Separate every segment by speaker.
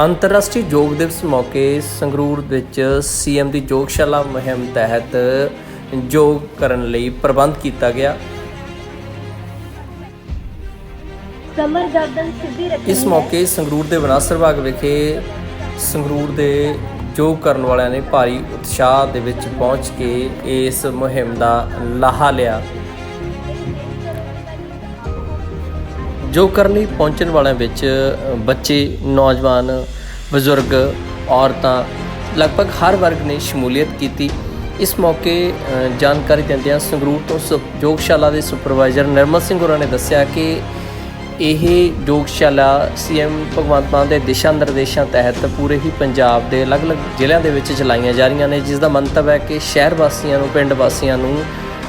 Speaker 1: ਅੰਤਰਰਾਸ਼ਟਰੀ ਯੋਗ ਦਿਵਸ ਮੌਕੇ ਸੰਗਰੂਰ ਵਿੱਚ ਸੀਐਮ ਦੀ ਯੋਗਸ਼ਾਲਾ ਮੁਹਿੰਮ ਤਹਿਤ ਯੋਗ ਕਰਨ ਲਈ ਪ੍ਰਬੰਧ ਕੀਤਾ ਗਿਆ
Speaker 2: ਕਮਰ ਗਰਦਨ ਸਿੱਧੀ ਰੱਖਣੀ
Speaker 1: ਇਸ। ਮੌਕੇ ਸੰਗਰੂਰ ਦੇ ਵਿਨਾਸਰ ਬਾਗ ਵਿਖੇ ਸੰਗਰੂਰ ਦੇ ਯੋਗ ਕਰਨ ਵਾਲਿਆਂ ਨੇ ਭਾਰੀ ਉਤਸ਼ਾਹ ਦੇ ਵਿੱਚ ਪਹੁੰਚ ਕੇ ਇਸ ਮੁਹਿੰਮ ਦਾ ਲਾਹਾ ਲਿਆ ਜੋ ਕਰਨ ਲਈ ਪਹੁੰਚਣ ਵਾਲਿਆਂ ਵਿੱਚ ਬੱਚੇ, ਨੌਜਵਾਨ, ਬਜ਼ੁਰਗ, ਔਰਤਾਂ, ਲਗਭਗ ਹਰ ਵਰਗ ਨੇ ਸ਼ਮੂਲੀਅਤ ਕੀਤੀ। ਇਸ ਮੌਕੇ ਜਾਣਕਾਰੀ ਦਿੰਦਿਆਂ ਸੰਗਰੂਰ ਤੋਂ ਸੁ- ਯੋਗਸ਼ਾਲਾ ਦੇ ਸੁਪਰਵਾਈਜ਼ਰ ਨਿਰਮਲ ਸਿੰਘ ਹੋਰਾਂ ਨੇ ਦੱਸਿਆ ਕਿ ਇਹ ਯੋਗਸ਼ਾਲਾ ਸੀਐਮ ਭਗਵੰਤ ਮਾਨ ਦੇ ਦਿਸ਼ਾ ਨਿਰਦੇਸ਼ਾਂ ਤਹਿਤ ਪੂਰੇ ਹੀ ਪੰਜਾਬ ਦੇ ਅਲੱਗ-ਅਲੱਗ ਜ਼ਿਲ੍ਹਿਆਂ ਦੇ ਵਿੱਚ ਚਲਾਈਆਂ ਜਾ ਰਹੀਆਂ ਨੇ, ਜਿਸ ਦਾ ਮੰਤਵ ਹੈ ਕਿ ਸ਼ਹਿਰ ਵਾਸੀਆਂ ਨੂੰ, ਪਿੰਡ ਵਾਸੀਆਂ ਨੂੰ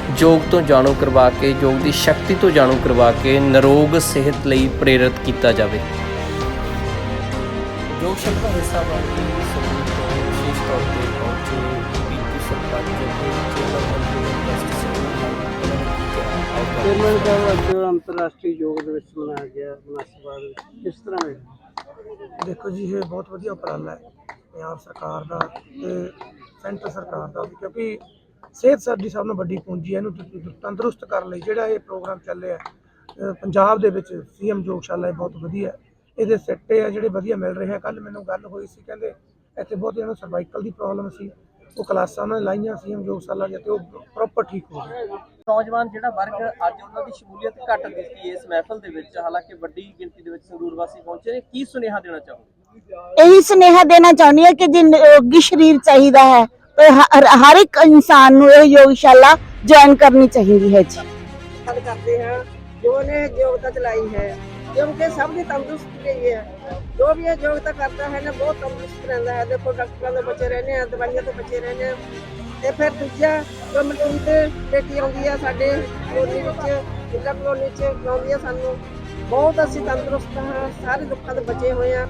Speaker 1: ਯੋਗ ਤੋਂ ਜਾਣੂ ਕਰਵਾ ਕੇ ਯੋਗ ਦੀ ਸ਼ਕਤੀ ਤੋਂ ਜਾਣੂ ਕਰਵਾ ਕੇ ਨਿਰੋਗ ਸਿਹਤ ਲਈ ਪ੍ਰੇਰਿਤ ਕੀਤਾ ਜਾਵੇ। ਯੋਗਸ਼ਾਲਾ ਦਾ ਹਿੱਸਾ ਬਣ ਕੇ ਸੰਗਰੂਰ ਤੋਂ ਵਿਸ਼ੇਸ਼ ਤੌਰ ਤੇ ਪਹੁੰਚੇ ਸਰਪੰਚ ਦੇ
Speaker 3: ਅੱਜ ਅੰਤਰਰਾਸ਼ਟਰੀ ਯੋਗ ਦਿਵਸ ਮਨਾਇਆ ਗਿਆ ਮੁਨਾਸਬਾਤ ਵਿੱਚ। ਕਿਸ ਤਰ੍ਹਾਂ ਹੈ
Speaker 4: ਦੇਖੋ ਜੀ ਇਹ ਬਹੁਤ ਵਧੀਆ ਉਪਰਾਲਾ ਹੈ। ਪੰਜਾਬ ਸਰਕਾਰ ਦਾ ਤੇ ਸੈਂਟਰ ਸਰਕਾਰ ਦਾ ਕਿਉਂਕਿ ਸਿਹਤ ਸਾਡੀ ਸਭ ਤੋਂ ਵੱਡੀ ਪੂੰਜੀ ਹੈ ਇਹਨੂੰ ਤੰਦਰੁਸਤ ਕਰਨ ਲਈ। ਜਿਹੜਾ ਇਹ ਪ੍ਰੋਗਰਾਮ ਚੱਲ ਰਿਹਾ ਪੰਜਾਬ ਦੇ ਵਿੱਚ ਸੀਐਮ ਯੋਗਸ਼ਾਲਾ ਇਹ ਬਹੁਤ ਵਧੀਆ ਹੈ। ਇਹਦੇ ਸਿੱਟੇ ਆ ਜਿਹੜੇ ਵਧੀਆ ਮਿਲ ਰਹੇ ਆ। ਕੱਲ ਮੈਨੂੰ ਗੱਲ ਹੋਈ ਸੀ ਕਹਿੰਦੇ ਇੱਥੇ ਬਹੁਤ ਜਿਹਨਾਂ ਨੂੰ ਸਰਵਾਈਕਲ ਦੀ ਪ੍ਰੋਬਲਮ ਸੀ। ਉਹ ਕਲਾਸਾਂ ਉਹਨਾਂ ਨੇ ਲਾਈਆਂ ਸੀਐਮ ਯੋਗਸ਼ਾਲਾ ਦੀਆਂ ਤੇ ਉਹ ਪ੍ਰੋਪਰ ਠੀਕ ਹੋ ਗਏ।
Speaker 5: ਨੌਜਵਾਨ ਜਿਹੜਾ ਵਰਗ ਅੱਜ ਉਹਨਾਂ ਦੀ ਸ਼ਮੂਲੀਅਤ ਘੱਟ ਹੈ ਇਸ ਮਹਿਫਲ ਦੇ ਵਿੱਚ ਹਾਲਾਂਕਿ ਵੱਡੀ ਗਿਣਤੀ ਦੇ ਵਿੱਚ ਸੰਗਰੂਰ ਵਾਸੀ ਪਹੁੰਚੇ ਨੇ। ਕੀ ਸੁਨੇਹਾ ਦੇਣਾ ਚਾਹੋਗੇ?
Speaker 6: ਇਹੀ ਸੁਨੇਹਾ ਦੇਣਾ ਚਾਹੁੰਦੀ ਹਾਂ ਕਿ ਜੇ ਨਿਰੋਗੀ ਸਰੀਰ ਚਾਹੀਦਾ ਹੈ। ਤਾਂ ਹਰ ਇੱਕ ਇਨਸਾਨ ਨੂੰ ਇਹ ਯੋਗਸ਼ਾਲਾ ਜੁਆਇਨ ਕਰਨੀ ਚਾਹੀਦੀ ਹੈ ਜੀ।
Speaker 7: ਗੱਲ ਕਰਦੇ ਹਾਂ, ਜੋ ਨੇ ਯੋਗਤਾ ਚਲਾਈ ਹੈ, ਕਿਉਂਕਿ ਸਭ ਦੀ ਤੰਦਰੁਸਤੀ ਲਈ ਹੈ। ਜੋ ਵੀ ਇਹ ਯੋਗਤਾ ਕਰਦਾ ਹੈ ਨਾ, ਬਹੁਤ ਤੰਦਰੁਸਤ ਰਹਿੰਦਾ ਹੈ। ਦੇਖੋ, ਡਾਕਟਰਾਂ ਤੋਂ ਬਚੇ ਰਹਿੰਦੇ ਆ ਦਵਾਈਆਂ ਤੋਂ ਬਚੇ ਰਹਿੰਦੇ ਆ ਤੇ ਫਿਰ ਦੂਜਾ, ਜੋ ਮਲੂੰਦ ਬੇਟੀ ਆਉਂਦੀ ਆ ਸਾਡੇ ਕਲੋਨੀ ਵਿੱਚ ਜਿੱਲਾ ਕਲੋਨੀ ਚ ਆਉਂਦੀ ਆ ਸਾਨੂੰ। ਬਹੁਤ ਅਸੀਂ ਤੰਦਰੁਸਤ ਹਾਂ, ਸਾਰੇ ਦੁੱਖਾਂ ਤੋਂ ਬਚੇ ਹੋਏ ਆ